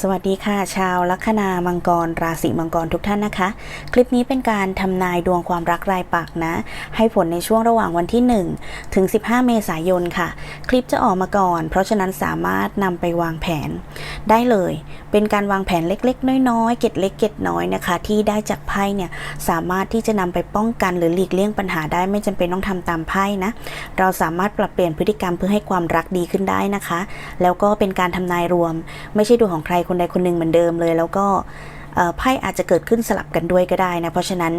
สวัสดีค่ะ ชาวลัคนามังกร ราศีมังกรทุกท่านนะคะ คลิปนี้เป็นการทำนายดวงความรักรายปักนะ ให้ผลในช่วงระหว่างวันที่ 1 ถึง 15 เมษายนค่ะ คลิปจะออกมาก่อน เพราะฉะนั้นสามารถนำไปวางแผนได้เลย เป็นการวางแผนเล็กๆ น้อยๆ เก็ดเล็กเก็ดน้อยนะคะ ที่ได้จากไพ่เนี่ยสามารถที่จะนำไปป้องกันหรือหลีกเลี่ยงปัญหาได้ไม่จำเป็นต้องทำตามไพ่นะ เราสามารถปรับเปลี่ยนพฤติกรรมเพื่อให้ความรักดีขึ้นได้นะคะ แล้วก็เป็นการทำนายรวม ไม่ใช่ดวงของใครคนใดคนหนึ่งเหมือนเดิมเลย แล้วก็ ไพ่อาจจะเกิดขึ้นสลับกันด้วยก็ได้นะ เพราะฉะนั้น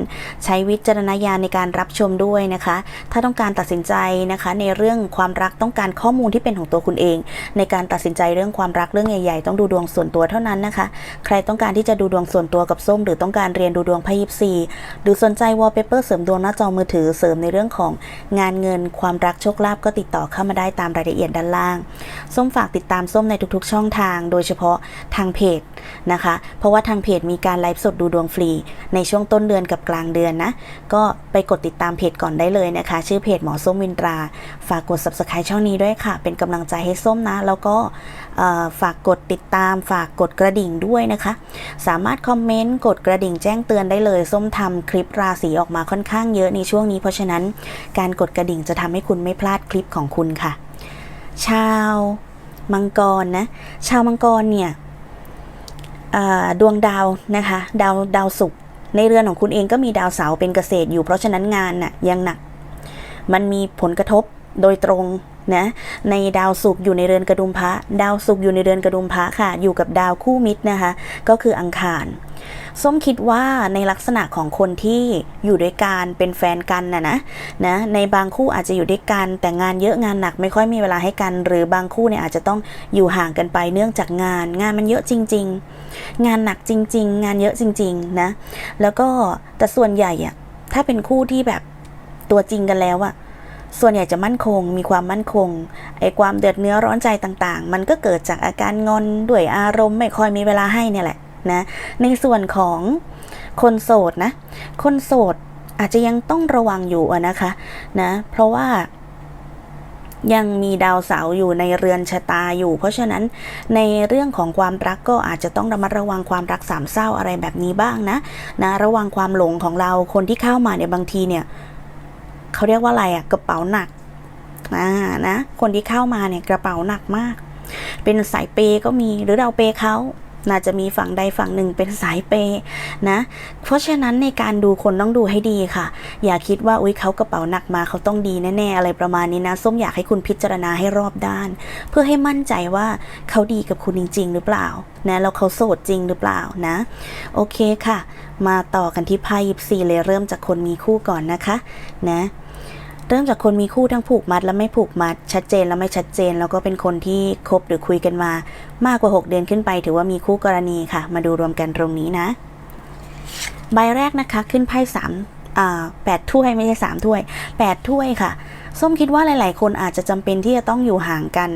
ใช้วิจารณญาณในการรับชมด้วยนะคะ ถ้าต้องการตัดสินใจนะคะในเรื่องความรักต้องการข้อมูลที่เป็นของตัวคุณเอง ในการตัดสินใจเรื่องความรักเรื่องใหญ่ๆ ต้องดูดวงส่วนตัวเท่านั้นนะคะ ใครต้องการที่จะดูดวงส่วนตัวกับส้ม หรือต้องการเรียนดูดวงไพ่ยิปซีหรือสนใจวอลเปเปอร์เสริมดวงหน้าจอมือถือเสริมในเรื่องของงานเงินความรักโชคลาภก็ติดต่อเข้ามาได้ตามรายละเอียดด้านล่าง ส้มฝากติดตามส้มในทุกๆ ช่องทาง โดยเฉพาะทางเพจ นะคะ เพราะว่าทางเพจมีการไลฟ์สดดูดวงฟรี ในช่วงต้นเดือนกับกลางเดือนนะ ก็ไปกดติดตามเพจก่อนได้เลยนะคะ ชื่อเพจหมอส้มวินตรา ฝากกด subscribe ช่องนี้ด้วยค่ะ เป็นกำลังใจให้ส้มนะ แล้วก็ฝากกดติดตาม ฝากกดกระดิ่งด้วยนะคะ สามารถคอมเมนต์กดกระดิ่งแจ้งเตือนได้เลย ส้มทำคลิปราศีออกมาค่อนข้างเยอะในช่วงนี้ เพราะฉะนั้นการกดกระดิ่งจะทำให้คุณไม่พลาดคลิปของคุณค่ะ ชาวมังกรนะ ชาวมังกรเนี่ย ดวงดาวนะคะ ดาวดาวศุกร์ในเรือนของคุณเองก็มีดาวเสาร์เป็นเกษตรอยู่เพราะฉะนั้นงานน่ะยังหนัก มันมีผลกระทบโดยตรง นะในดาวศุกร์อยู่ในเรือนกระดุมพระ ดาวศุกร์อยู่ในเรือนกระดุมพระค่ะ อยู่กับดาวคู่มิตรนะคะ ก็คืออังคารส้มคิดว่าในลักษณะของคนที่อยู่ด้วยกันเป็นแฟนกันนะนะนะในบางคู่อาจจะอยู่ด้วยกันแต่งานเยอะงานหนักไม่ค่อยมีเวลาให้กัน หรือบางคู่เนี่ยอาจจะต้องอยู่ห่างกันไปเนื่องจากงาน งานมันเยอะจริง ๆ งานหนักจริง ๆ งานเยอะจริงๆนะแล้วก็แต่ส่วนใหญ่อะถ้าเป็นคู่ที่แบบตัวจริงกันแล้วอะ ส่วนใหญ่จะมั่นคง มีความมั่นคง ไอ้ความเดือดเนื้อร้อนใจต่างๆ มันก็เกิดจากอาการงอนด้วยอารมณ์ไม่ค่อยมีเวลาให้เนี่ยแหละนะ ในส่วนของคนโสดนะ คนโสดอาจจะยังต้องระวังอยู่นะคะนะ เพราะว่ายังมีดาวเสาร์อยู่ในเรือนชะตาอยู่ เพราะฉะนั้นในเรื่องของความรักก็อาจจะต้องระมัดระวังความรักสามเศร้าอะไรแบบนี้บ้างนะนะระวังความหลงของเราคนที่เข้ามาเนี่ยบางทีเนี่ย เขาเรียกว่าอะไรอะกระเป๋าหนักอ่านะคนที่เข้ามาเนี่ยกระเป๋าหนักมาก เป็นสายเปย์ก็มีหรือเราเปย์เขาน่าจะมีฝั่งใดฝั่งหนึ่งเป็นสายเปย์นะ เพราะฉะนั้นในการดูคนต้องดูให้ดีค่ะ อย่าคิดว่าอุ้ยเขากระเป๋าหนักมาเขาต้องดีแน่ๆอะไรประมาณนี้นะ ส้มอยากให้คุณพิจารณาให้รอบด้าน เพื่อให้มั่นใจว่าเขาดีกับคุณจริง ๆ หรือเปล่านะแล้วเขาโสดจริงหรือเปล่านะ โอเคค่ะ มาต่อกันที่ไพ่ยิปซีเลยเริ่มจากคนมีคู่ก่อนนะคะ นะ เริ่มจากคนมีคู่ทั้งผูกมัดและไม่ผูกมัด ชัดเจนและไม่ชัดเจน แล้วก็เป็นคนที่คบหรือคุยกันมา มากกว่า 6 เดือนขึ้นไป ถือว่ามีคู่กรณีค่ะ มาดูรวมกันตรงนี้นะ ใบแรกนะคะขึ้นไพ่สามแปดถ้วยไม่ใช่สามถ้วยแปดถ้วยค่ะ ส้มคิดว่าหลาย ๆ คนอาจจะจำเป็นที่จะต้องอยู่ห่างกัน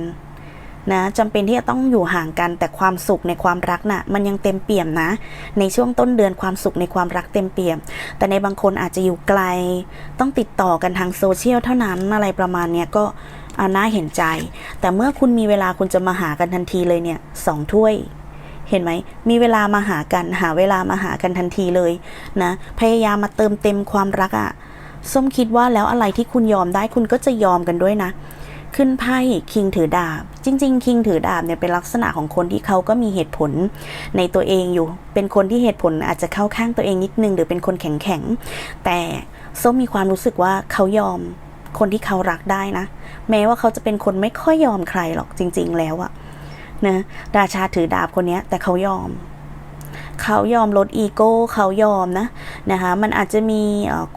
นะจำเป็นที่จะต้องอยู่ห่างกันแต่ความสุขในความรักน่ะมันยังเต็มเปี่ยมนะ ในช่วงต้นเดือนความสุขในความรักเต็มเปี่ยม แต่ในบางคนอาจจะอยู่ไกล ต้องติดต่อกันทางโซเชียลเท่านั้นอะไรประมาณเนี้ยก็อาน่าเห็นใจ แต่เมื่อคุณมีเวลาคุณจะมาหากันทันทีเลยเนี่ยสองถ้วย เห็นไหม มีเวลามาหากัน หาเวลามาหากันทันทีเลยนะ พยายามมาเติมเต็มความรักอะ่ะ ส้มคิดว่าแล้วอะไรที่คุณยอมได้คุณก็จะยอมกันด้วยนะ ขึ้นไพ่คิงถือดาบ จริง ๆ คิงถือดาบเนี่ยเป็นลักษณะของคนที่เขาก็มีเหตุผลในตัวเองอยู่ เป็นคนที่เหตุผลอาจจะเข้าข้างตัวเองนิดนึง หรือเป็นคนแข็งแข็งๆแต่ส้มมีความรู้สึกว่าเขายอมคนที่เขารักได้นะ แม้ว่าเขาจะเป็นคนไม่ค่อยยอมใครหรอกจริง ๆ แล้วอะนะราชาถือดาบคนนี้แต่เขายอม เขายอมลดอีโก้เขายอมนะนะคะมันอาจจะมี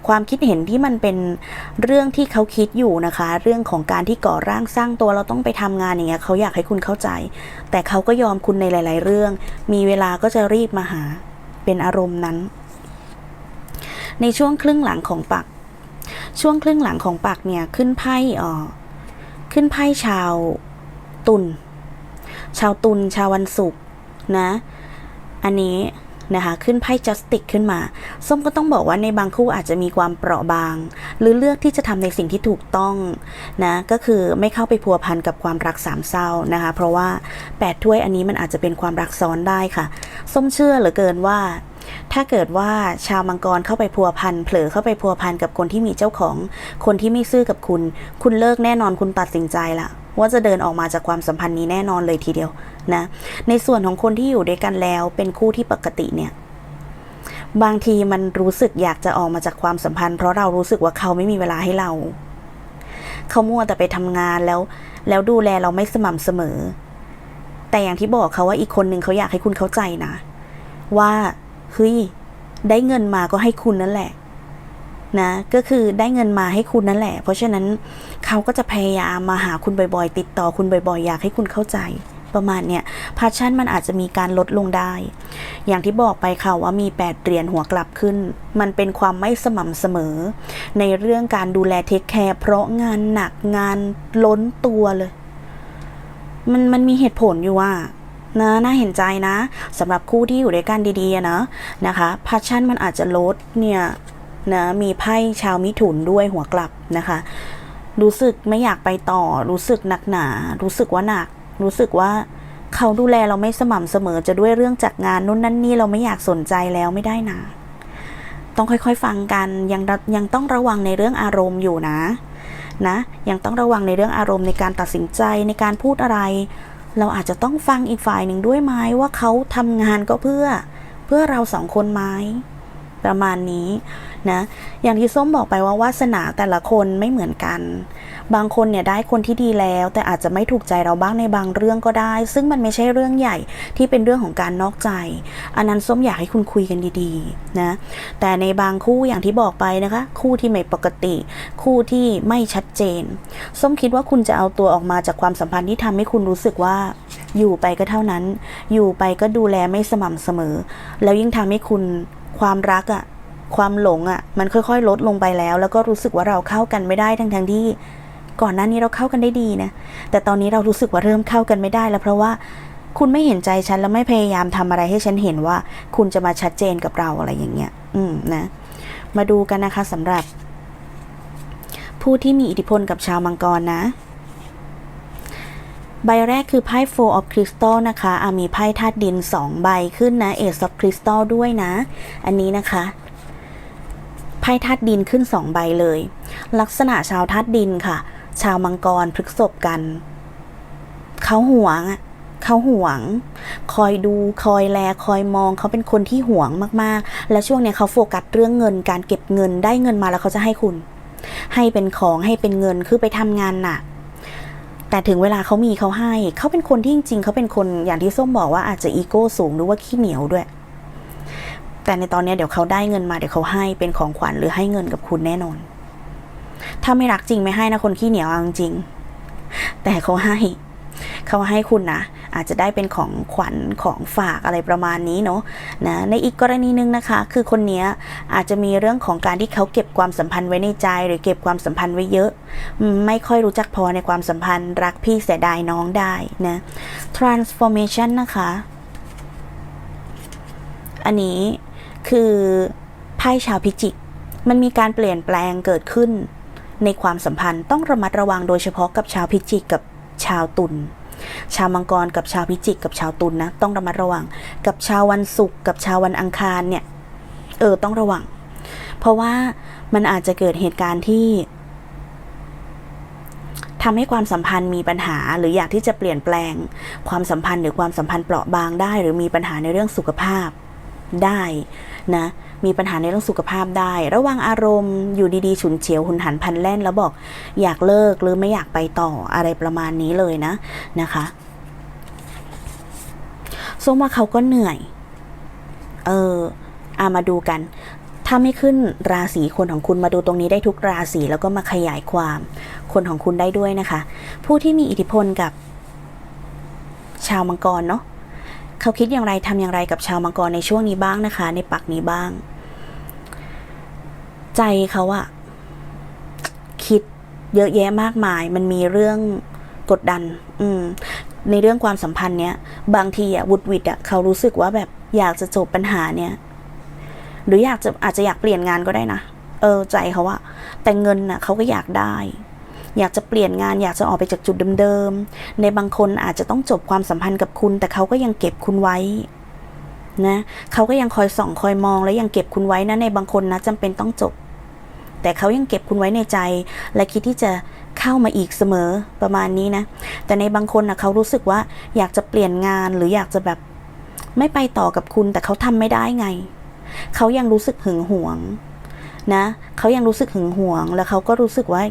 ความคิดเห็นที่มันเป็นเรื่องที่เขาคิดอยู่นะคะ เรื่องของการที่ก่อร่างสร้างตัวเราต้องไปทำงานอย่างเงี้ยเขาอยากให้คุณเข้าใจ แต่เขาก็ยอมคุณในหลาย ๆ เรื่อง มีเวลาก็จะรีบมาหาเป็นอารมณ์นั้น ในช่วงครึ่งหลังของปัก ช่วงครึ่งหลังของปักเนี่ยขึ้นไพ่ออขึ้นไพ่ชาวตุลชาวตุลชาววันศุกร์นะ อันนี้นะคะขึ้นไพ่จัสติกขึ้นมา ส้มก็ต้องบอกว่าในบางคู่อาจจะมีความเปราะบาง หรือเลือกที่จะทำในสิ่งที่ถูกต้องนะก็คือไม่เข้าไปพัวพันกับความรักสามเศร้านะคะ เพราะว่าแปดถ้วยอันนี้มันอาจจะเป็นความรักซ้อนได้ค่ะ ส้มเชื่อเหลือเกินว่า ถ้าเกิดว่าชาวมังกรเข้าไปพัวพันเผลอเข้าไปพัวพันกับคนที่มีเจ้าของ คนที่ไม่ซื่อกับคุณ คุณเลิกแน่นอนคุณตัดสินใจละ ว่าจะเดินออกมาจากความสัมพันธ์นี้แน่นอนเลยทีเดียวนะ ในส่วนของคนที่อยู่ด้วยกันแล้วเป็นคู่ที่ปกติเนี่ยบางทีมันรู้สึกอยากจะออกมาจากความสัมพันธ์ เพราะเรารู้สึกว่าเขาไม่มีเวลาให้เรา เขามัวแต่ไปทำงานแล้ว แล้วดูแลเราไม่สม่ำเสมอ แต่อย่างที่บอกเขาว่าอีกคนหนึ่งเขาอยากให้คุณเข้าใจนะ ว่าเฮ้ยได้เงินมาก็ให้คุณนั่นแหละ นะก็คือได้เงินมาให้คุณนั่นแหละ เพราะฉะนั้นเขาก็จะพยายามมาหาคุณบ่อยๆ ติดต่อคุณบ่อยๆ อยากให้คุณเข้าใจประมาณเนี้ยพาชั่นมันอาจจะมีการลดลงได้ อย่างที่บอกไปค่ะว่ามี 8เหรียญหัวกลับขึ้น มันเป็นความไม่สม่ำเสมอ ในเรื่องการดูแลเทคแคร์เพราะงานหนักงานล้นตัวเลย มันมันมีเหตุผลอยู่ว่านะน่าเห็นใจนะสำหรับคู่ที่อยู่ด้วยกันดีๆนะนะคะพาชั่นมันอาจจะลดเนี่ย นะมีไพ่ชาวมิถุนด้วยหัวกลับนะคะ รู้สึกไม่อยากไปต่อ รู้สึกหนักหนา รู้สึกว่าหนัก รู้สึกว่าเขาดูแลเราไม่สม่ำเสมอจะด้วยเรื่องจากงานนู่นนั่นนี่เราไม่อยากสนใจแล้วไม่ได้นะต้องค่อยๆฟังกันยังยังต้องระวังในเรื่องอารมณ์อยู่นะนะยังต้องระวังในเรื่องอารมณ์ในการตัดสินใจในการพูดอะไร เราอาจจะต้องฟังอีกฝ่ายหนึ่งด้วยไหมว่าเขาทำงานก็เพื่อเพื่อเราสองคนไหม ประมาณนี้นะอย่างที่ส้มบอกไปว่าวาสนาแต่ละคนไม่เหมือนกัน บางคนเนี่ยได้คนที่ดีแล้ว แต่อาจจะไม่ถูกใจเราบ้างในบางเรื่องก็ได้ ซึ่งมันไม่ใช่เรื่องใหญ่ที่เป็นเรื่องของการนอกใจ อันนั้นส้มอยากให้คุณคุยกันดีๆนะแต่ในบางคู่อย่างที่บอกไปนะคะ คู่ที่ไม่ปกติ คู่ที่ไม่ชัดเจน ส้มคิดว่าคุณจะเอาตัวออกมาจากความสัมพันธ์ที่ทำให้คุณรู้สึกว่าอยู่ไปก็เท่านั้น อยู่ไปก็ดูแลไม่สม่ำเสมอ แล้วยิ่งทำให้คุณ ความรักอะ่ะ ความหลงอะ่ะ มันค่อยๆ ลดลงไปแล้ว แล้วก็รู้สึกว่าเราเข้ากันไม่ได้ทั้งทงๆที่ ก่อนหน้านี้เราเข้ากันได้ดีนะ แต่ตอนนี้เรารู้สึกว่าเริ่มเข้ากันไม่ได้แล้วเพราะว่าคุณไม่เห็นใจฉันแล้วไม่พยายามทำอะไรให้ฉันเห็นว่า คุณจะมาชัดเจนกับเราอะไรอย่างเงี้ย อืมนะ มาดูกันนะคะสำหรับ ผู้ที่มีอิทธิพลกับชาวมังกรนะ ใบแรกคือไพ่ Four of Crystal นะคะอามีไพ่ธาตุดิน 2 ใบขึ้นนะ Ace of Crystal ด้วยนะ อันนี้นะคะ ไพ่ธาตุดินขึ้น 2 ใบเลย ลักษณะชาวธาตุดินค่ะ ชาวมังกรพฤกษบกัน เขาห่วงอะเขาห่วง คอยดูคอยแลคอยมองเขาเป็นคนที่ห่วงมากๆ และช่วงเนี้ยเขาโฟกัสเรื่องเงิน การเก็บเงินได้เงินมาแล้วเขาจะให้คุณ ให้เป็นของให้เป็นเงินคือไปทำงานหนัก แต่ถึงเวลาเขามีเขาให้ เขาเป็นคนที่จริงๆเขาเป็นคนอย่างที่ส้มบอกว่าอาจจะอีโก้สูงหรือว่าขี้เหนียวด้วย แต่ในตอนนี้เดี๋ยวเขาได้เงินมาเดี๋ยวเขาให้เป็นของขวัญหรือให้เงินกับคุณแน่นอน ถ้าไม่รักจริงไม่ให้นะคนขี้เหนียวจริง แต่เขาให้ เขาให้คุณนะ อาจจะได้เป็นของขวัญของฝากอะไรประมาณนี้เนาะนะในอีกกรณีหนึ่งนะคะ คือคนนี้อาจจะมีเรื่องของการที่เขาเก็บความสัมพันธ์ไว้ในใจ หรือเก็บความสัมพันธ์ไว้เยอะ ไม่ค่อยรู้จักพอในความสัมพันธ์ รักพี่เสียดายน้องได้นะ transformation นะคะ อันนี้คือไพ่ชาวพิจิก มันมีการเปลี่ยนแปลงเกิดขึ้นในความสัมพันธ์ต้องระมัดระวังโดยเฉพาะกับชาวพิจิกกับชาวตุล ชาวมังกรกับชาวพิจิกกับชาวตุลนนะต้องระมัดระวัง กับชาววันศุกร์กับชาววันอังคารเนี่ยเออต้องระวัง เพราะว่ามันอาจจะเกิดเหตุการณ์ที่ทำให้ความสัมพันธ์มีปัญหาหรืออยากที่จะเปลี่ยนแปลง ความสัมพันธ์หรือความสัมพันธ์เปราะบางได้ หรือมีปัญหาในเรื่องสุขภาพได้นะ มีปัญหาในเรื่องสุขภาพได้ ระวังอารมณ์อยู่ดีๆฉุนเฉียวหุนหันพันแล่น แล้วบอกอยากเลิกหรือไม่อยากไปต่ออะไรประมาณนี้เลยนะนะคะส้มว่าเขาก็เหนื่อย เอออามาดูกัน ถ้าไม่ขึ้นราศีคนของคุณมาดูตรงนี้ได้ทุกราศีแล้วก็มาขยายความ คนของคุณได้ด้วยนะคะ ผู้ที่มีอิทธิพลกับ ชาวมังกรเนาะเขาคิดอย่างไรทำอย่างไรกับชาวมังกรในช่วงนี้บ้างนะคะ ในปักนี้บ้าง ใจเขาอะคิดเยอะแยะมากมาย มันมีเรื่องกดดัน อืม ในเรื่องความสัมพันธ์เนี้ย บางทีอะวุดวิดอะเขารู้สึกว่าแบบอยากจะจบปัญหาเนี้ยหรืออยากจะอาจจะอยากเปลี่ยนงานก็ได้นะ เออใจเขาอะแต่เงินน่ะเขาก็อยากได้ อยากจะเปลี่ยนงานอยากจะออกไปจากจุดเดิมๆ ในบางคนอาจจะต้องจบความสัมพันธ์กับคุณ แต่เขาก็ยังเก็บคุณไว้นะเขาก็ยังคอยส่องคอยมอง และยังเก็บคุณไว้นะในบางคนนะจำเป็นต้องจบ แต่เขายังเก็บคุณไว้ในใจ และคิดที่จะเข้ามาอีกเสมอประมาณนี้นะ แต่ในบางคนนะเขารู้สึกว่าอยากจะเปลี่ยนงานหรืออยากจะแบบไม่ไปต่อกับคุณ แต่เขาทำไม่ได้ไง เขายังรู้สึกหึงหวงนะเขายังรู้สึกหึงหวง แล้วเขาก็รู้สึกว่า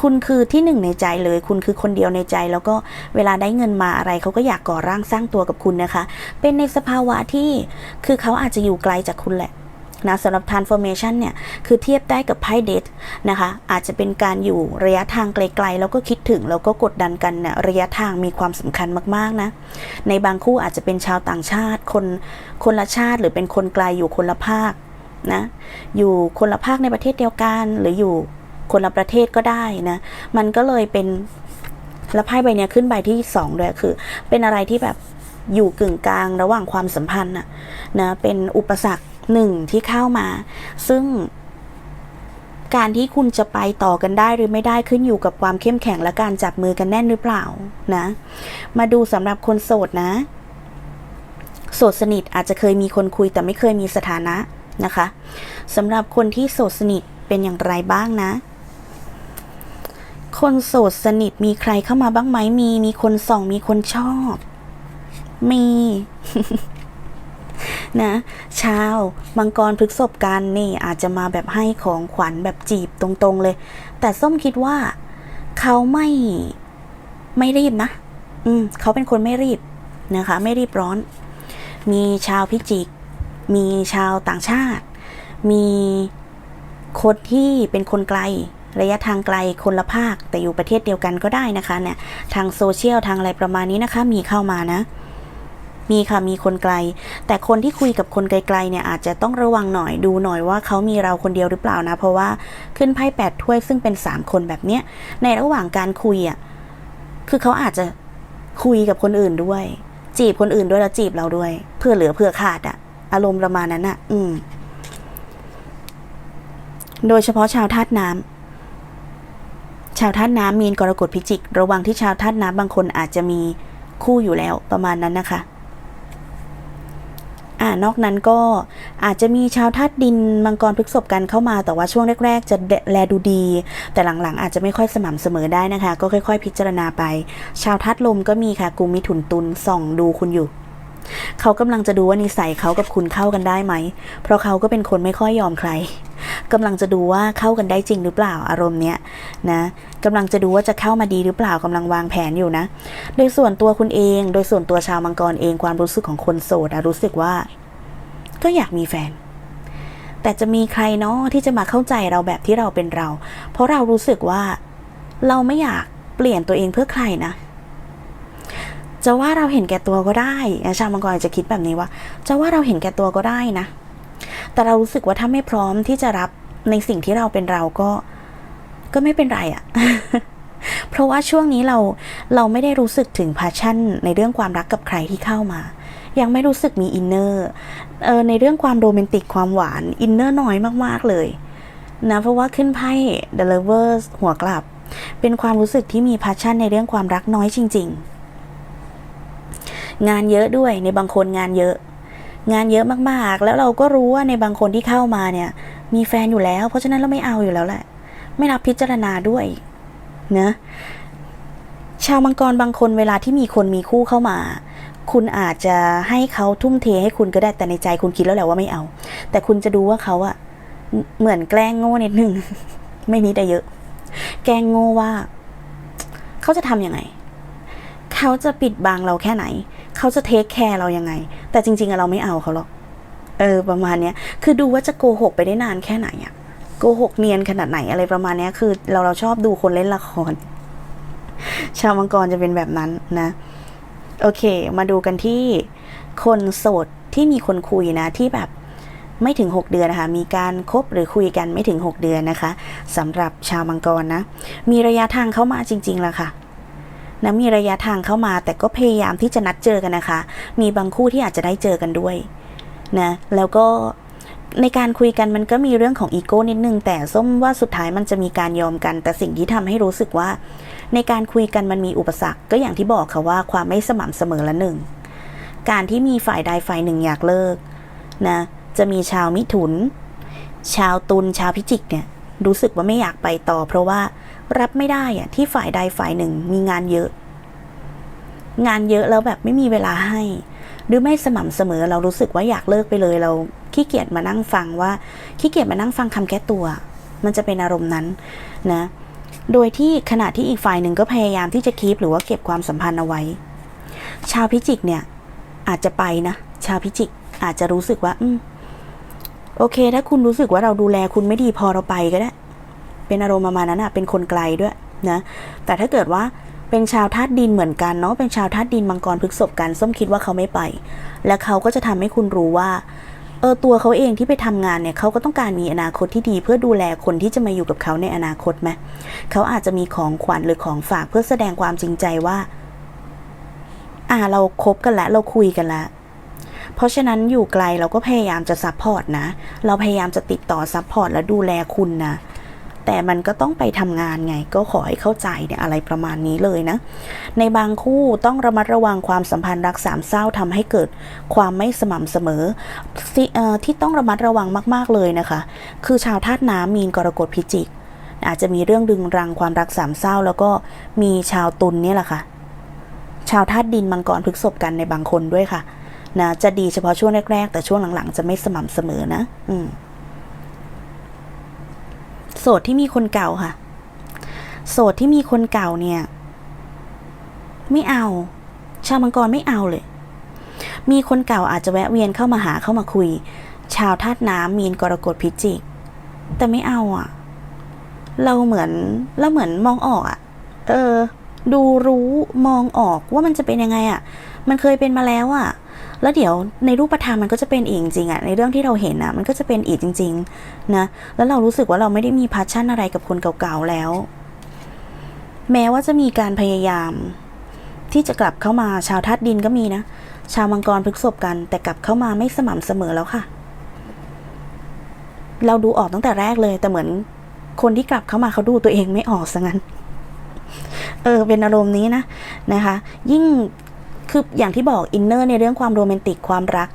คุณคือที่หนึ่งในใจเลย คุณคือคนเดียวในใจ แล้วก็เวลาได้เงินมาอะไรเขาก็อยากก่อร่างสร้างตัวกับคุณนะคะ เป็นในสภาวะที่คือเขาอาจจะอยู่ไกลจากคุณแหละ นะสำหรับ transformation เนี่ย คือเทียบได้กับไพ่เดทนะคะ อาจจะเป็นการอยู่ระยะทางไกลๆ แล้วก็คิดถึง แล้วก็กดดันกันเนี่ยระยะทางมีความสำคัญมากๆนะ ในบางคู่อาจจะเป็นชาวต่างชาติ คนคนละชาติหรือเป็นคนไกลอยู่คนละภาคนะ อยู่คนละภาคในประเทศเดียวกันหรืออยู่คนละประเทศก็ได้นะ มันก็เลยเป็นแล้วไพ่ใบนี้ขึ้นใบที่สองด้วยคือ เป็นอะไรที่แบบอยู่กึ่งกลางระหว่างความสัมพันธ์น่ะนะเป็นอุปสรรค หนึ่งที่เข้ามา ซึ่งการที่คุณจะไปต่อกันได้หรือไม่ได้ขึ้นอยู่กับความเข้มแข็งและการจับมือกันแน่นหรือเปล่านะ มาดูสำหรับคนโสดนะ โสดสนิทอาจจะเคยมีคนคุยแต่ไม่เคยมีสถานะนะคะสำหรับคนที่โสดสนิทเป็นอย่างไรบ้างนะ คนโสดสนิทมีใครเข้ามาบ้างไหมมีมีคนส่องมีคนชอบ มี นะชาวมังกรพฤกษบกันนี่อาจจะมาแบบให้ของขวัญแบบจีบตรงๆเลย แต่ส้มคิดว่าเขาไม่ไม่รีบนะ อืมเขาเป็นคนไม่รีบนะคะ ไม่รีบร้อน มีชาวพิจิก มีชาวต่างชาติ มีคนที่เป็นคนไกลระยะทางไกลคนละภาคแต่อยู่ประเทศเดียวกันก็ได้นะคะเนี่ยทางโซเชียลทางอะไรประมาณนี้นะคะ มีเข้ามานะ มีค่ะมีคนไกล แต่คนที่คุยกับคนไกลๆเนี่ยอาจจะต้องระวังหน่อยดูหน่อยว่าเขามีเราคนเดียวหรือเปล่านะ เพราะว่าขึ้นไพ่แปดถ้วยซึ่งเป็นสามคนแบบเนี้ยในระหว่างการคุยอะคือเขาอาจจะคุยกับคนอื่นด้วย จีบคนอื่นด้วยแล้วจีบเราด้วย เพื่อเหลือเพื่อขาดอะอารมณ์ประมาณนั้นอะอืม โดยเฉพาะชาวธาตุน้ำชาวธาตุน้ำมีนกรกฎพิจิก ระวังที่ชาวธาตุน้ำบางคนอาจจะมีคู่อยู่แล้วประมาณนั้นนะคะ อ่านอกนั้นก็อาจจะมีชาวธาตุดินมังกรพฤกษบกันเข้ามา แต่ว่าช่วงแรก ๆ จะแลดูดี แต่หลังๆ อาจจะไม่ค่อยสม่ำเสมอได้นะคะ ก็ค่อย ๆ พิจารณาไป ชาวธาตุลมก็มีค่ะกุมมิถุนตุลส่องดูคุณอยู่ เขากำลังจะดูว่านิสัยเขากับคุณเข้ากันได้ไหม เพราะเขาก็เป็นคนไม่ค่อยยอมใครกำลังจะดูว่าเข้ากันได้จริงหรือเปล่าอารมณ์เนี้ยนะกำลังจะดูว่าจะเข้ามาดีหรือเปล่ากำลังวางแผนอยู่นะ โดยส่วนตัวคุณเอง โดยส่วนตัวชาวมังกรเองความรู้สึกของคนโสดอะรู้สึกว่า ก็อยากมีแฟน แต่จะมีใครเนาะที่จะมาเข้าใจเราแบบที่เราเป็นเรา เพราะเรารู้สึกว่า เราไม่อยากเปลี่ยนตัวเองเพื่อใครนะ จะว่าเราเห็นแก่ตัวก็ได้ชาวมังกรอาจจะคิดแบบนี้ว่า จะว่าเราเห็นแก่ตัวก็ได้นะ แต่เรารู้สึกว่าถ้าไม่พร้อมที่จะรับในสิ่งที่เราเป็นเราก็ ก็ไม่เป็นไรอะเพราะว่าช่วงนี้เราเราไม่ได้รู้สึกถึงพาชั่น ในเรื่องความรักกับใครที่เข้ามา ยังไม่รู้สึกมีอินเนอร์ในเรื่องความโรแมนติกความหวานอินเนอร์น้อยมากๆเลยนะเพราะว่าขึ้นไพ่ The Lovers หัวกลับ เป็นความรู้สึกที่มีพาชั่นในเรื่องความรักน้อยจริง ๆ งานเยอะด้วยในบางคนงานเยอะ งานเยอะมากๆ แล้วเราก็รู้ว่าในบางคนที่เข้ามาเนี่ย มีแฟนอยู่แล้ว เพราะฉะนั้นเราไม่เอาอยู่แล้วแหละ ไม่รับพิจารณาด้วยนะชาวมังกรบางคนเวลาที่มีคนมีคู่เข้ามา คุณอาจจะให้เขาทุ่มเทให้คุณก็ได้แต่ในใจคุณคิดแล้วแหละว่าไม่เอา แต่คุณจะดูว่าเขาอะเหมือนแกล้งโง่นิดนึงไม่นิดแต่เยอะ แกล้งโง่ว่า เขาจะทำยังไง เขาจะปิดบังเราแค่ไหน เขาจะเทคแคร์เรายังไง แต่จริง ๆเราไม่เอาเขาหรอกเออประมาณเนี้ยคือดูว่าจะโกหกไปได้นานแค่ไหนอะโกหกเนียนขนาดไหนอะไรประมาณเนี้ยคือเราเราชอบดูคนเล่นละคร ชาวมังกรจะเป็นแบบนั้นนะ โอเค มาดูกันที่คนโสดที่มีคนคุยนะ ที่แบบไม่ถึง 6 เดือนนะคะ มีการคบหรือคุยกันไม่ถึง 6 เดือนนะคะสำหรับชาวมังกรนะ มีระยะทางเข้ามาจริงๆแล้วค่ะ นะมีระยะทางเข้ามา แต่ก็พยายามที่จะนัดเจอกันนะคะ มีบางคู่ที่อาจจะได้เจอกันด้วยนะแล้วก็ในการคุยกันมันก็มีเรื่องของอีโก้นิดนึง แต่ส้มว่าสุดท้ายมันจะมีการยอมกัน แต่สิ่งที่ทำให้รู้สึกว่า ในการคุยกันมันมีอุปสรรคก็อย่างที่บอกค่ะว่าความไม่สม่ำเสมอละหนึ่ง การที่มีฝ่ายใดฝ่ายหนึ่งอยากเลิกนะจะมีชาวมิถุน ชาวตุลชาวพิจิกเนี่ยรู้สึกว่าไม่อยากไปต่อ เพราะว่า รับไม่ได้อะที่ฝ่ายใดฝ่ายหนึ่งมีงานเยอะ งานเยอะแล้วแบบไม่มีเวลาให้ หรือไม่สม่ำเสมอเรารู้สึกว่าอยากเลิกไปเลยเราขี้เกียจมานั่งฟังว่าขี้เกียจมานั่งฟังคำแก้ตัว มันจะเป็นอารมณ์นั้นนะ โดยที่ขณะที่อีกฝ่ายหนึ่งก็พยายามที่จะคีปหรือว่าเก็บความสัมพันธ์เอาไว้ ชาวพิจิกเนี่ยอาจจะไปนะ ชาวพิจิกอาจจะรู้สึกว่า อืมโอเค ถ้าคุณรู้สึกว่าเราดูแลคุณไม่ดีพอเราไปก็ได้ เป็นอารมณ์ประมาณนั้นอะเป็นคนไกลด้วยนะแต่ถ้าเกิดว่าเป็นชาวธาตุดินเหมือนกันเนาะเป็นชาวธาตุดินมังกรพฤกษบกันส้มคิดว่าเขาไม่ไป และเขาก็จะทำให้คุณรู้ว่าเออตัวเขาเองที่ไปทำงานเนี่ยเขาก็ต้องการมีอนาคตที่ดี เพื่อดูแลคนที่จะมาอยู่กับเขาในอนาคตไหมเขาอาจจะมีของขวัญหรือของฝากเพื่อแสดงความจริงใจว่า อ่าเราคบกันแล้วเราคุยกันแล้วเพราะฉะนั้นอยู่ไกลเราก็พยายามจะซัพพอร์ตนะ เราพยายามจะติดต่อซัพพอร์ตและดูแลคุณนะ แต่มันก็ต้องไปทำงานไง ก็ขอให้เข้าใจเนี่ยอะไรประมาณนี้เลยนะ ในบางคู่ต้องระมัดระวังความสัมพันธ์รักสามเศร้าทำให้เกิดความไม่สม่ำเสมอที่เอ่อที่ต้องระมัดระวังมาก ๆเลยนะคะ คือชาวธาตุน้ำมีนกรกฎพิจิก อาจจะมีเรื่องดึงรังความรักสามเศร้า แล้วก็มีชาวตุลเนี่ยแหละค่ะ ชาวธาตุดินมังกรพฤกษบกันในบางคนด้วยค่ะนะจะดีเฉพาะช่วงแรก ๆ แต่ช่วงหลังๆ จะไม่สม่ำเสมอนะ อืม โสดที่มีคนเก่าค่ะ โสดที่มีคนเก่าเนี่ย ไม่เอา ชาวมังกรไม่เอาเลย มีคนเก่าอาจจะแวะเวียนเข้ามาหาเข้ามาคุย ชาวธาตุน้ำมีนกรกฎพิจิก แต่ไม่เอาอะ เราเหมือนเราเหมือนมองออกอะ เออ ดูรู้มองออกว่ามันจะเป็นยังไงอะ มันเคยเป็นมาแล้วอะ แล้วเดี๋ยวในรูปธรรมมันก็จะเป็นอีกจริงๆอะในเรื่องที่เราเห็นอะมันก็จะเป็นอีกจริงๆนะแล้วเรารู้สึกว่าเราไม่ได้มีพัชชั่นอะไรกับคนเก่าๆแล้ว แม้ว่าจะมีการพยายาม ที่จะกลับเข้ามาชาวธาตุดินก็มีนะ ชาวมังกรพฤกษบกัน แต่กลับเข้ามาไม่สม่ำเสมอแล้วค่ะ เราดูออกตั้งแต่แรกเลย แต่เหมือนคนที่กลับเข้ามาเขาดูตัวเองไม่ออกซะงั้นเออเป็นอารมณ์นี้นะนะคะ ยิ่ง คืออย่างที่บอกอินเนอร์ในเรื่องความโรแมนติกความรัก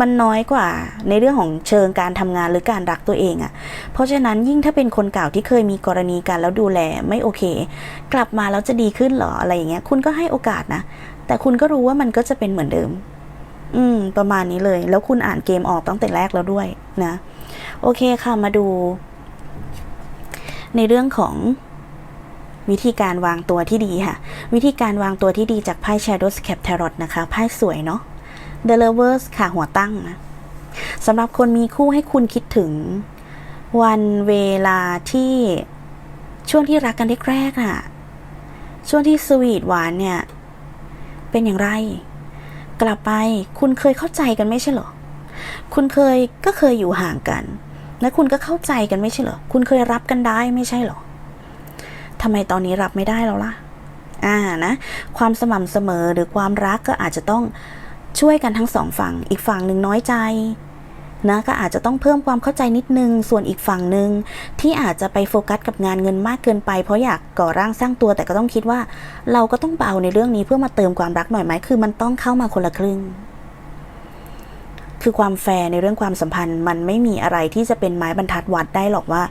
มันน้อยกว่าในเรื่องของเชิงการทำงานหรือการรักตัวเองอะ่ะ เพราะฉะนั้นยิ่งถ้าเป็นคนเก่าที่เคยมีกรณีกันแล้วดูแลไม่โอเค กลับมาแล้วจะดีขึ้นหรออะไรอย่างเงี้ย คุณก็ให้โอกาสนะ แต่คุณก็รู้ว่ามันก็จะเป็นเหมือนเดิม อืม ประมาณนี้เลย แล้วคุณอ่านเกมออกตั้งแต่แรกแล้วด้วยนะ โอเคค่ะมาดู ในเรื่องของ วิธีการวางตัวที่ดีค่ะ วิธีการวางตัวที่ดีจากไพ่ Shadow Cap Tarot นะคะไพ่สวยเนาะ The Lovers ค่ะหัวตั้งนะสำหรับคนมีคู่ให้คุณคิดถึงวันเวลาที่ช่วงที่รักกันแรกๆอะช่วงที่สวีทหวานเนี่ย เป็นอย่างไร กลับไปคุณเคยเข้าใจกันไม่ใช่เหรอ คุณเคยก็เคยอยู่ห่างกัน และคุณก็เข้าใจกันไม่ใช่เหรอ คุณเคยรับกันได้ไม่ใช่เหรอำไมตอนนี้รับไม่ได้แล้วล่ะ อ่านะ ความสม่ำเสมอหรือความรักก็อาจจะต้องช่วยกันทั้งสองฝั่ง อีกฝั่งหนึ่งน้อยใจนะก็อาจจะต้องเพิ่มความเข้าใจนิดนึง ส่วนอีกฝั่งหนึ่งที่อาจจะไปโฟกัสกับงานเงินมากเกินไป เพราะอยากก่อร่างสร้างตัวแต่ก็ต้องคิดว่า เราก็ต้องเบาในเรื่องนี้เพื่อมาเติมความรักหน่อยไหมคือมันต้องเข้ามาคนละครึ่ง คือความแฟร์ในเรื่องความสัมพันธ์ มันไม่มีอะไรที่จะเป็นไม้บรรทัดวัดได้หรอกว่า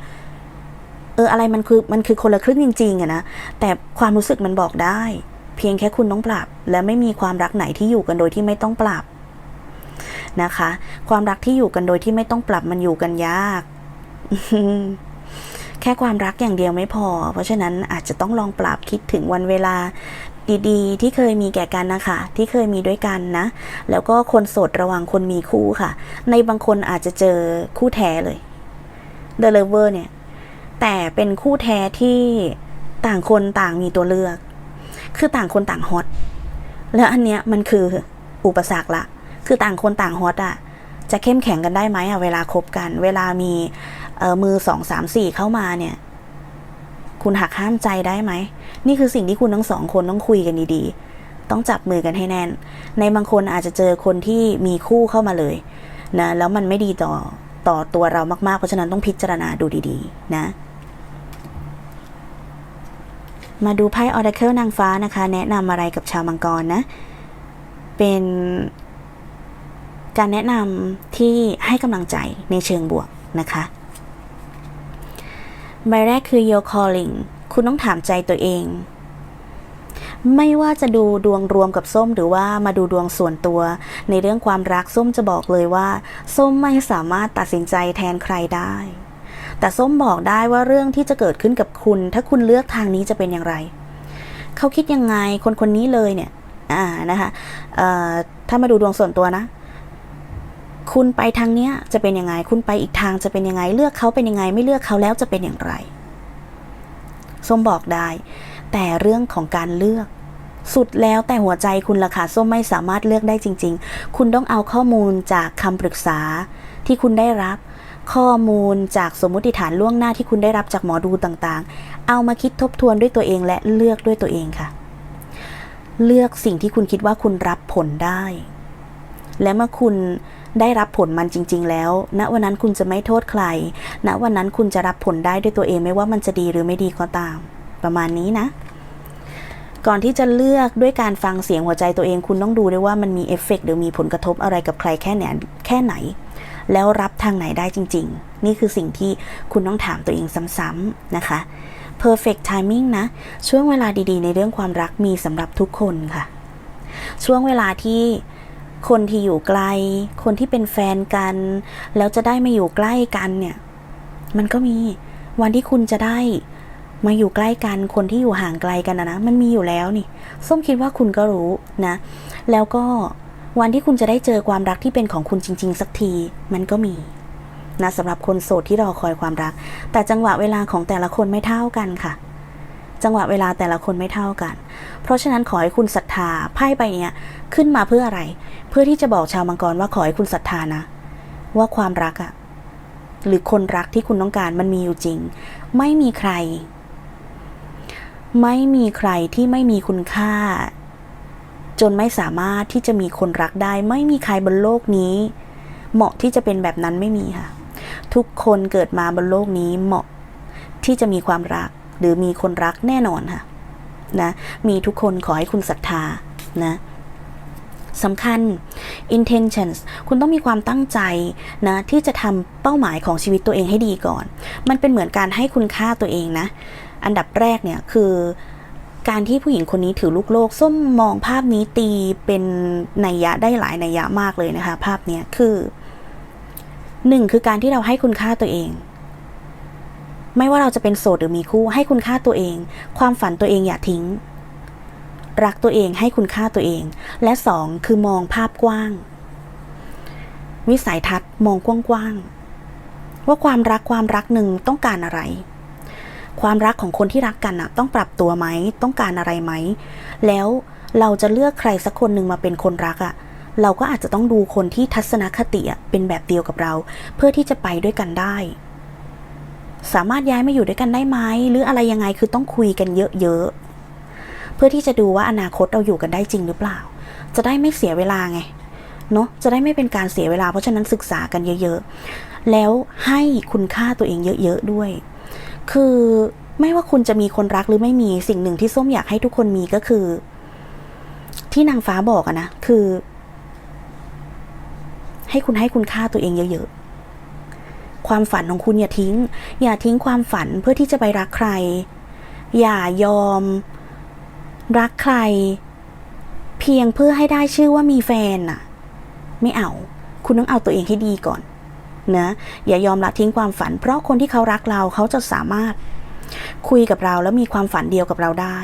เอออะไรมันคือมันคือคนละครึ่งจริงๆอะนะแต่ความรู้สึกมันบอกได้ เพียงแค่คุณต้องปรับ และไม่มีความรักไหนที่อยู่กันโดยที่ไม่ต้องปรับนะคะ ความรักที่อยู่กันโดยที่ไม่ต้องปรับมันอยู่กันยาก แค่ความรักอย่างเดียวไม่พอ เพราะฉะนั้นอาจจะต้องลองปรับคิดถึงวันเวลาดีๆ ที่เคยมีแก่กันนะคะ ที่เคยมีด้วยกันนะ แล้วก็คนโสดระวังคนมีคู่ค่ะ ในบางคนอาจจะเจอคู่แท้เลย The Lover เนี่ย แต่เป็นคู่แท้ที่ต่างคนต่างมีตัวเลือก คือต่างคนต่างฮอต แล้วอันเนี้ยมันคืออุปสรรคละ คือต่างคนต่างฮอตอะจะเข้มแข็งกันได้ไหมอะเวลาคบกัน เวลามีเอ่อมือสองสามสี่เข้ามาเนี่ย คุณหักห้ามใจได้ไหม นี่คือสิ่งที่คุณทั้งสองคนต้องคุยกันดีๆ ต้องจับมือกันให้แน่น ในบางคนอาจจะเจอคนที่มีคู่เข้ามาเลยนะ แล้วมันไม่ดีต่อต่อตัวเรามากๆ เพราะฉะนั้นต้องพิจารณาดูดีๆ นะ มาดูไพ่ออร์เคิลนางฟ้านะคะ แนะนำอะไรกับชาวมังกรนะ เป็นการแนะนำที่ให้กำลังใจในเชิงบวกนะคะใบแรกคือ your calling คุณต้องถามใจตัวเอง ไม่ว่าจะดูดวงรวมกับส้มหรือว่ามาดูดวงส่วนตัว ในเรื่องความรักส้มจะบอกเลยว่า ส้มไม่สามารถตัดสินใจแทนใครได้ แต่ส้มบอกได้ว่าเรื่องที่จะเกิดขึ้นกับคุณ ถ้าคุณเลือกทางนี้จะเป็นอย่างไร เขาคิดยังไงคนคนนี้เลยเนี่ย อ่านะคะถ้ามาดูดวงส่วนตัวนะ คุณไปทางเนี้ยจะเป็นยังไง คุณไปอีกทางจะเป็นยังไง เลือกเขาเป็นยังไง ไม่เลือกเขาแล้วจะเป็นอย่างไร ส้มบอกได้ แต่เรื่องของการเลือกสุดแล้วแต่หัวใจคุณล่ะค่ะส้มไม่สามารถเลือกได้จริง ๆ คุณต้องเอาข้อมูลจากคำปรึกษาที่คุณได้รับ ข้อมูลจากสมมติฐานล่วงหน้าที่คุณได้รับจากหมอดูต่างๆ เอามาคิดทบทวนด้วยตัวเองและเลือกด้วยตัวเองค่ะ เลือกสิ่งที่คุณคิดว่าคุณรับผลได้ และเมื่อคุณได้รับผลมันจริง ๆ แล้ว ณ วันนั้นคุณจะไม่โทษใคร ณ วันนั้นคุณจะรับผลได้ด้วยตัวเองไม่ว่ามันจะดีหรือไม่ดีก็ตาม ประมาณนี้นะ ก่อนที่จะเลือกด้วยการฟังเสียงหัวใจตัวเอง คุณต้องดูด้วยว่ามันมีเอฟเฟกต์หรือมีผลกระทบอะไรกับใครแค่ไหนแค่ไหน แล้วรับทางไหนได้จริง ๆ นี่คือสิ่งที่คุณต้องถามตัวเองซ้ำๆนะคะ perfect timing นะ ช่วงเวลาดีๆ ในเรื่องความรักมีสำหรับทุกคนค่ะ ช่วงเวลาที่คนที่อยู่ไกล คนที่เป็นแฟนกัน แล้วจะได้มาอยู่ใกล้กันเนี่ย มันก็มีวันที่คุณจะได้มาอยู่ใกล้กันคนที่อยู่ห่างไกลกันนะนะมันมีอยู่แล้วนี่ ส้มคิดว่าคุณก็รู้นะ แล้วก็ วันที่คุณจะได้เจอความรักที่เป็นของคุณจริง ๆ สักทีมันก็มีนะสำหรับคนโสดที่รอคอยความรัก แต่จังหวะเวลาของแต่ละคนไม่เท่ากันค่ะ จังหวะเวลาแต่ละคนไม่เท่ากัน เพราะฉะนั้นขอให้คุณศรัทธาไพ่ใบเนี้ยขึ้นมาเพื่ออะไร เพื่อที่จะบอกชาวมังกรว่าขอให้คุณศรัทธานะ ว่าความรักอะหรือคนรักที่คุณต้องการมันมีอยู่จริง ไม่มีใคร ไม่มีใครที่ไม่มีคุณค่า จนไม่สามารถที่จะมีคนรักได้ ไม่มีใครบนโลกนี้ เหมาะที่จะเป็นแบบนั้นไม่มีค่ะ ทุกคนเกิดมาบนโลกนี้เหมาะที่จะมีความรักหรือมีคนรักแน่นอนค่ะนะมีทุกคนขอให้คุณศรัทธานะสำคัญ intentions คุณต้องมีความตั้งใจนะที่จะทำเป้าหมายของชีวิตตัวเองให้ดีก่อน มันเป็นเหมือนการให้คุณค่าตัวเองนะ อันดับแรกเนี่ยคือ การที่ผู้หญิงคนนี้ถือลูกโลก ส้มมองภาพนี้ตีเป็นนัยยะได้หลายนัยยะมากเลยนะคะ ภาพเนี้ยคือหนึ่งคือการที่เราให้คุณค่าตัวเอง ไม่ว่าเราจะเป็นโสดหรือมีคู่ ให้คุณค่าตัวเอง ความฝันตัวเองอย่าทิ้ง รักตัวเองให้คุณค่าตัวเอง และสองคือมองภาพกว้าง วิสัยทัศน์มองกว้างๆว่าความรักความรักหนึ่งต้องการอะไร ความรักของคนที่รักกันน่ะต้องปรับตัวไหมต้องการอะไรไหม แล้วเราจะเลือกใครสักคนหนึ่งมาเป็นคนรักอะ่ะเราก็อาจจะต้องดูคนที่ทัศนคติอะเป็นแบบเดียวกับเรา เพื่อที่จะไปด้วยกันได้ สามารถย้ายมาอยู่ด้วยกันได้ไหมหรืออะไรยังไงคือต้องคุยกันเยอะๆเพื่อที่จะดูว่าอนาคตเราอยู่กันได้จริงหรือเปล่า จะได้ไม่เสียเวลาไงเนาะจะได้ไม่เป็นการเสียเวลาเพราะฉะนั้นศึกษากันเยอะ ๆ แล้วให้คุณค่าตัวเองเยอะ ๆ ด้วย คือไม่ว่าคุณจะมีคนรักหรือไม่มีสิ่งหนึ่งที่ส้มอยากให้ทุกคนมีก็คือ ที่นางฟ้าบอกอะนะคือ ให้คุณให้คุณค่าตัวเองเยอะๆ ความฝันของคุณอย่าทิ้ง อย่าทิ้งความฝันเพื่อที่จะไปรักใคร อย่ายอม รักใคร เพียงเพื่อให้ได้ชื่อว่ามีแฟนน่ะไม่เอา คุณต้องเอาตัวเองให้ดีก่อน นะอย่ายอมละทิ้งความฝัน เพราะคนที่เขารักเราเขาจะสามารถคุยกับเราแล้วมีความฝันเดียวกับเราได้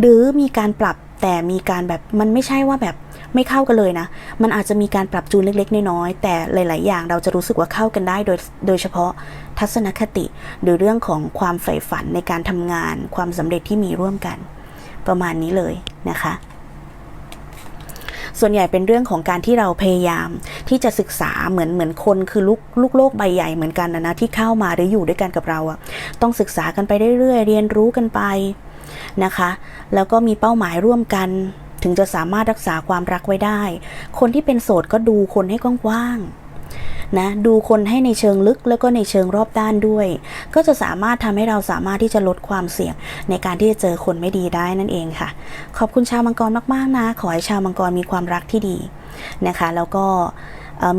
หรือมีการปรับแต่มีการแบบมันไม่ใช่ว่าแบบไม่เข้ากันเลยนะ มันอาจจะมีการปรับจูนเล็ก ๆ น้อยๆแต่หลาย ๆ อย่างเราจะรู้สึกว่าเข้ากันได้โดยโดยเฉพาะทัศนคติ หรือเรื่องของความใฝ่ฝันในการทำงาน ความสำเร็จที่มีร่วมกัน ประมาณนี้เลยนะคะ ส่วนใหญ่เป็นเรื่องของการที่เราพยายามที่จะศึกษาเหมือนเหมือนคนคือลูกลูกโลกใบใหญ่เหมือนกันนะนะที่เข้ามาหรืออยู่ด้วยกันกับเราอะต้องศึกษากันไปเรื่อยๆเรียนรู้กันไปนะคะ แล้วก็มีเป้าหมายร่วมกัน ถึงจะสามารถรักษาความรักไว้ได้ คนที่เป็นโสดก็ดูคนให้กว้างๆ นะดูคนให้ในเชิงลึกแล้วก็ในเชิงรอบด้านด้วย ก็จะสามารถทำให้เราสามารถที่จะลดความเสี่ยง ในการที่จะเจอคนไม่ดีได้นั่นเองค่ะ ขอบคุณชาวมังกรมากๆนะ ขอให้ชาวมังกรมีความรักที่ดีนะคะแล้วก็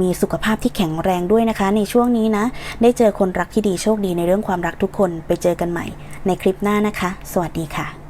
มีสุขภาพที่แข็งแรงด้วยนะคะ ในช่วงนี้นะ ได้เจอคนรักที่ดีโชคดีในเรื่องความรักทุกคนไปเจอกันใหม่ ในคลิปหน้านะคะ สวัสดีค่ะ